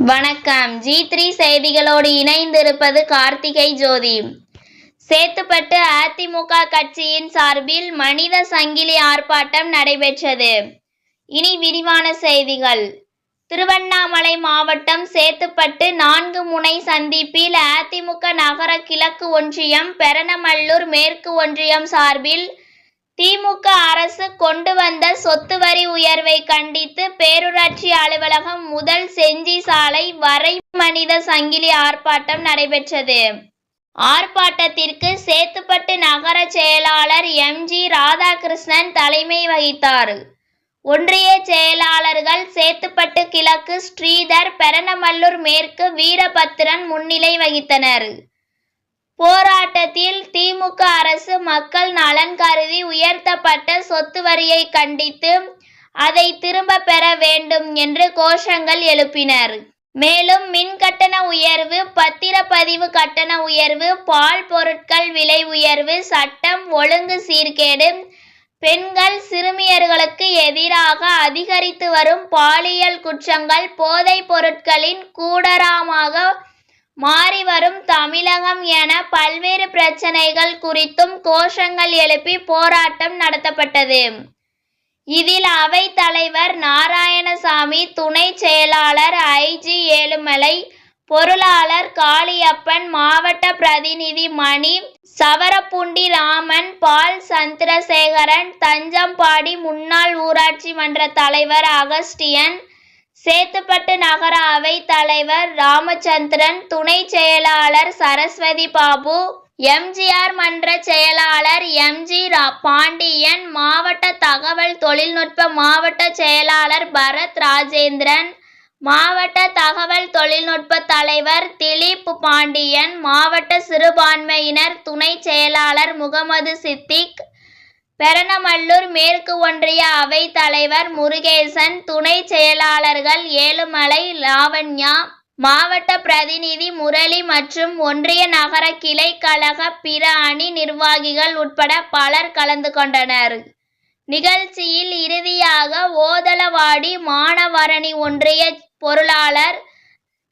வணக்கம். G three செய்திகளோடு இணைந்திருப்பது கார்த்திகை ஜோதி. சேத்துப்பட்டு அதிமுக கட்சியின் சார்பில் மனித சங்கிலி ஆர்ப்பாட்டம் நடைபெற்றது. இனி விரிவான செய்திகள். திருவண்ணாமலை மாவட்டம் சேத்துப்பட்டு நான்கு முனை சந்திப்பில் அதிமுக நகர கிழக்கு ஒன்றியம் பெரணமல்லூர் மேற்கு ஒன்றியம் சார்பில் திமுக அரசு கொண்டு வந்த சொத்து வரி உயர்வை கண்டித்து பேரூராட்சி அலுவலகம் முதல் செஞ்சி சாலை வரை மனித சங்கிலி ஆர்ப்பாட்டம் நடைபெற்றது. ஆர்ப்பாட்டத்திற்கு சேத்துப்பட்டு நகர செயலாளர் எம்ஜி ராதாகிருஷ்ணன் தலைமை வகித்தார். ஒன்றிய செயலாளர்கள் சேத்துப்பட்டு கிழக்கு ஸ்ரீதர் பெரணமல்லூர் மேற்கு வீரபத்திரன் முன்னிலை வகித்தனர். போராட்டத்தில் திமுக அரசு மக்கள் நலன் கருதி உயர்த்தப்பட்ட சொத்து வரியை கண்டித்து அதை திரும்ப பெற வேண்டும் என்று கோஷங்கள் எழுப்பினர். மேலும் மின் கட்டண உயர்வு பத்திரப்பதிவு கட்டண உயர்வு பால் பொருட்கள் விலை உயர்வு சட்டம் ஒழுங்கு சீர்கேடு பெண்கள் சிறுமியர்களுக்கு எதிராக அதிகரித்து வரும் பாலியல் குற்றங்கள் போதைப் பொருட்களின் கூடராமாக மாறி வரும் தமிழகம் என பல்வேறு பிரச்சனைகள் குறித்தும் கோஷங்கள் எழுப்பி போராட்டம் நடத்தப்பட்டது. இதில் அவை தலைவர் நாராயணசாமி துணை செயலாளர் ஐஜி ஏழுமலை பொருளாளர் காளியப்பன் மாவட்ட பிரதிநிதி மணி சவரப்புண்டி ராமன் பால் சந்திரசேகரன் தஞ்சம்பாடி முன்னாள் ஊராட்சி மன்ற தலைவர் அகஸ்டியன் சேத்துப்பட்டு நகர அவை தலைவர் ராமச்சந்திரன் துணை செயலாளர் சரஸ்வதி பாபு எம்ஜிஆர் மன்ற செயலாளர் எம்ஜி ரா- பாண்டியன் மாவட்ட தகவல் தொழில்நுட்ப மாவட்ட செயலாளர் பரத் ராஜேந்திரன் மாவட்ட தகவல் தொழில்நுட்ப தலைவர் திலீப் பாண்டியன் மாவட்ட சிறுபான்மையினர் துணை செயலாளர் முகமது சித்திக் பெரணமல்லூர் மேற்கு ஒன்றிய அவை தலைவர் முருகேசன் துணை செயலாளர்கள் ஏழுமலை லாவண்யா மாவட்ட பிரதிநிதி முரளி மற்றும் ஒன்றிய நகர கிளை கழக பிற அணி நிர்வாகிகள் உட்பட பலர் கலந்து கொண்டனர். நிகழ்ச்சியில் இறுதியாக ஓதலவாடி மாணவரணி ஒன்றிய பொருளாளர்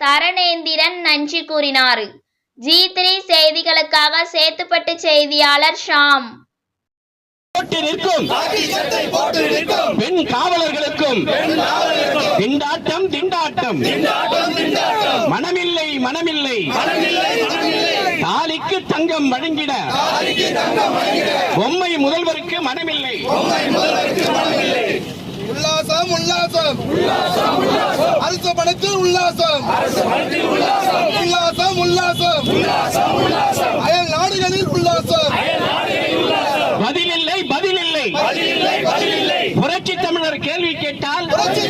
தரணேந்திரன் நன்றி கூறினார். ஜி த்ரீ செய்திகளுக்காக சேத்துப்பட்டு செய்தியாளர் ஷாம். போட்டு நிற்கும். பெண் காவலர்களுக்கும் திண்டாட்டம் திண்டாட்டம். மனமில்லை மனமில்லை. தாலிக்கு தங்கம் வழங்கிட. பொம்மை முதல்வருக்கு மனமில்லை. உல்லாசம் உல்லாசம். அரசு பணத்தில் உல்லாசம். உல்லாசம். கேள்வி கேட்டால் புரட்சி